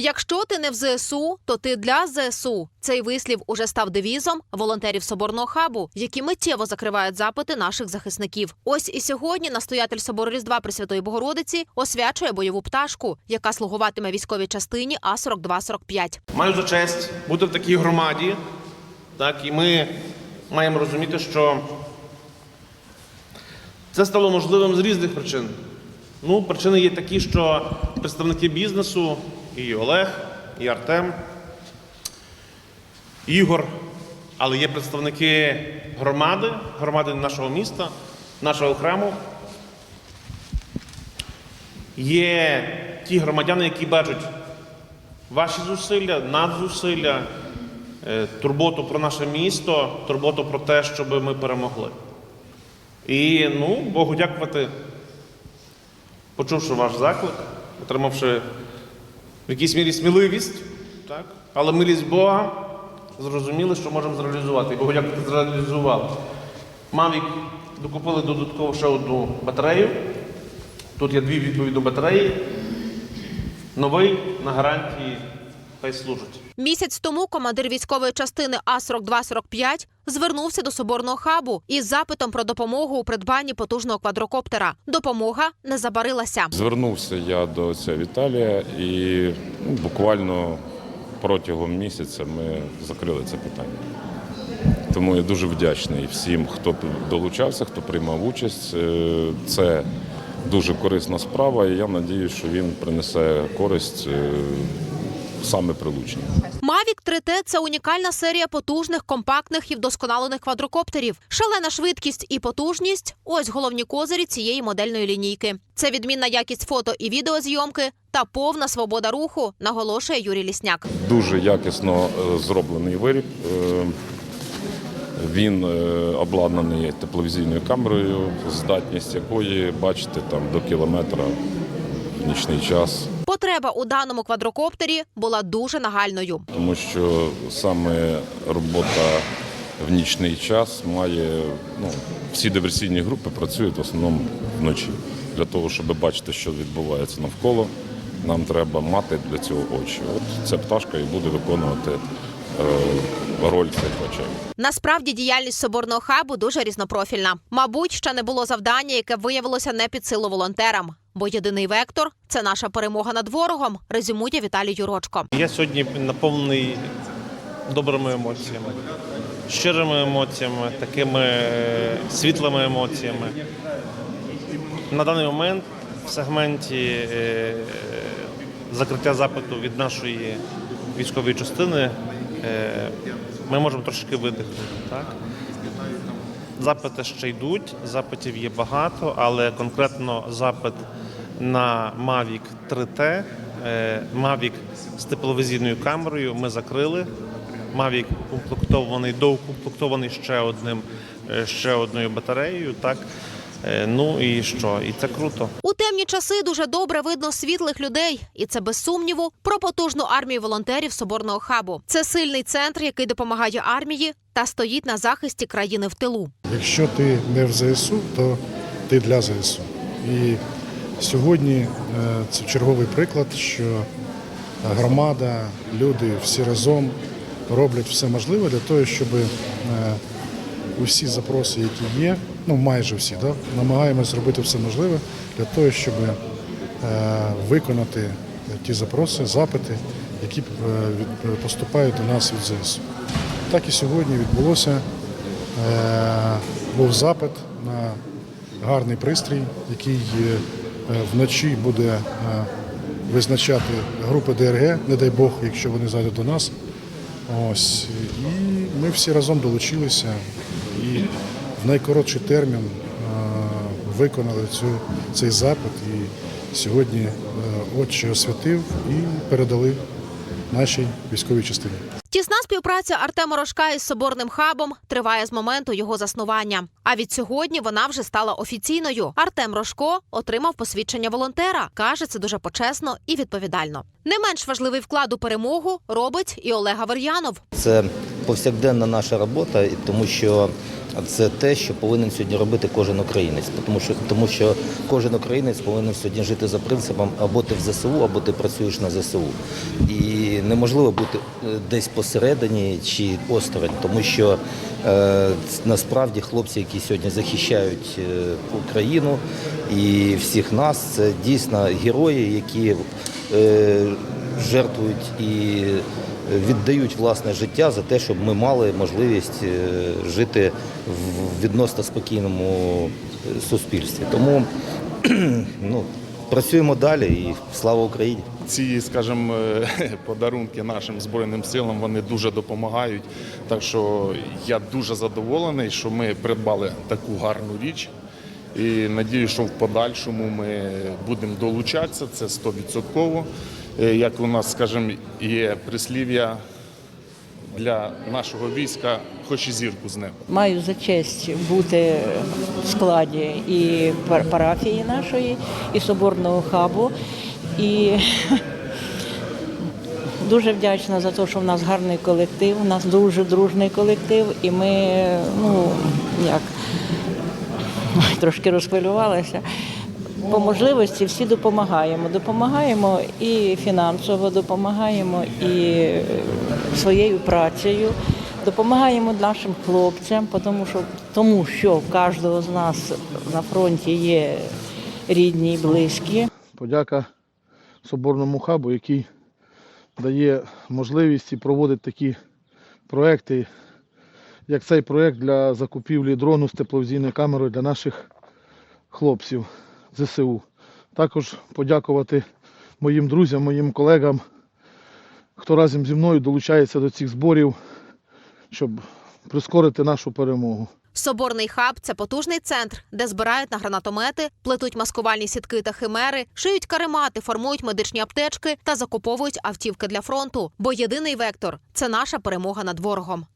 Якщо ти не в ЗСУ, то ти для ЗСУ. Цей вислів уже став девізом волонтерів соборного хабу, які миттєво закривають запити наших захисників. Ось і сьогодні настоятель собору Різдва Пресвятої Богородиці освячує бойову пташку, яка слугуватиме військовій частині А 4245 Маю за честь бути в такій громаді, так, і ми маємо розуміти, що це стало можливим з різних причин. Ну, причини є такі, що представники бізнесу, і Олег, і Артем, Ігор, але є представники громади, громади нашого міста, нашого храму. Є ті громадяни, які бачать ваші зусилля, надзусилля, е, турботу про наше місто, турботу про те, щоб ми перемогли. І ну, Богу дякувати, почувши ваш заклик, отримавши в якійсь мірі сміливість, так? але милість Бога, зрозуміли, що можемо зреалізувати. Бо як зреалізував. Мавік докупили додатково ще одну батарею. Тут є дві відповідні батареї. Новий на гарантії хай служить. Місяць тому командир військової частини А 4245 звернувся до соборного хабу із запитом про допомогу у придбанні потужного квадрокоптера. Допомога не забарилася. Звернувся я до ця Віталія і ну, буквально протягом місяця ми закрили це питання. Тому я дуже вдячний всім, хто долучався, хто приймав участь. Е, Це дуже корисна справа, і я сподіваюся, що він принесе користь е, саме прилученню. Mavic 3T – це унікальна серія потужних, компактних і вдосконалених квадрокоптерів. Шалена швидкість і потужність – ось головні козирі цієї модельної лінійки. Це відмінна якість фото і відеозйомки та повна свобода руху, наголошує Юрій Лісняк. Дуже якісно е, зроблений виріб. Е, Він е, обладнаний тепловізійною камерою, здатність якої бачити там до кілометра в нічний час. Потреба у даному квадрокоптері була дуже нагальною. Тому що саме робота в нічний час має ну, всі диверсійні групи працюють в основному вночі. Для того, щоб бачити, що відбувається навколо, нам треба мати для цього очі. От ця пташка і буде виконувати е, роль цих очей. Насправді діяльність соборного хабу дуже різнопрофільна. Мабуть, ще не було завдання, яке виявилося не під силу волонтерам. Бо єдиний вектор це наша перемога над ворогом, резюмує Віталій Юрочко. Я сьогодні наповнений добрими емоціями, щирими емоціями, такими е, світлими емоціями. На даний момент в сегменті е, закриття запиту від нашої військової частини ми можемо трошки видихнути. Так? Запити ще йдуть, запитів є багато, але конкретно запит на Mavic 3T, е, Mavic з тепловізійною камерою ми закрили. Mavic укомплектований, доукомплектований ще одним, е, ще одною батареєю. Так? Е, Ну і що? І це круто. У темні часи дуже добре видно світлих людей, і це без сумніву про потужну армію волонтерів соборного хабу. Це сильний центр, який допомагає армії та стоїть на захисті країни в тилу. Якщо ти не в ЗСУ, то ти для ЗСУ. І сьогодні е, це черговий приклад, що громада, люди всі разом роблять все можливе для того, щоб е, усі запроси, які є, ну майже всі, да, намагаємось зробити все можливе для того, щоб е, виконати ті запроси, запити, які е, поступають до нас від ЗСУ. Так і сьогодні відбулося. Е, був запит на гарний пристрій, який вночі буде визначати групи ДРГ, не дай Бог, якщо вони зайдуть до нас. Ось. І ми всі разом долучилися і найкоротший термін е, виконали цю, цей запит. І сьогодні е, отче освятив і передали нашій військовій частині. Тісна співпраця Артема Рожка із соборним хабом триває з моменту його заснування. А від сьогодні вона вже стала офіційною. Артем Рожко отримав посвідчення волонтера. каже, це дуже почесно і відповідально. Не менш важливий вклад у перемогу робить і Олег Авер'янов. Це повсякденна наша робота, і тому що це те, що повинен сьогодні робити кожен українець. Тому що, тому що кожен українець повинен сьогодні жити за принципом або ти в ЗСУ, або ти працюєш на ЗСУ. І неможливо бути е, десь посередині чи осторонь, тому що е, насправді хлопці, які сьогодні захищають е, Україну і всіх нас, це дійсно герої, які е, жертвують і віддають власне життя за те, щоб ми мали можливість е, жити в відносно спокійному е, суспільстві. Тому ну, працюємо далі і слава Україні! Ці, скажімо, е, подарунки нашим збройним силам вони дуже допомагають. Так що я дуже задоволений, що ми придбали таку гарну річ. І надію, що в подальшому ми будемо долучатися. Це 100%. Е, Як у нас, скажімо, є прислів'я для нашого війська, хоч і зірку з неба. Маю за честь бути в складі і парафії нашої, і соборного хабу. І дуже вдячна за те, що в нас гарний колектив, у нас дуже дружний колектив, і ми, ну як трошки розхвилювалися. По можливості всі допомагаємо. Допомагаємо і фінансово, допомагаємо і е, своєю працею, допомагаємо нашим хлопцям, тому що, тому що кожного з нас на фронті є рідні і близькі. Подяка Соборному хабу, який дає можливість і проводить такі проекти, як цей проект для закупівлі дрону з тепловізійною камерою для наших хлопців ЗСУ. Також подякувати моїм друзям, моїм колегам, хто разом зі мною долучається до цих зборів, щоб прискорити нашу перемогу. Соборний хаб це потужний центр, де збирають на гранатомети, плетуть маскувальні сітки та химери, шиють каремати, формують медичні аптечки та закуповують автівки для фронту. Бо єдиний вектор це наша перемога над ворогом.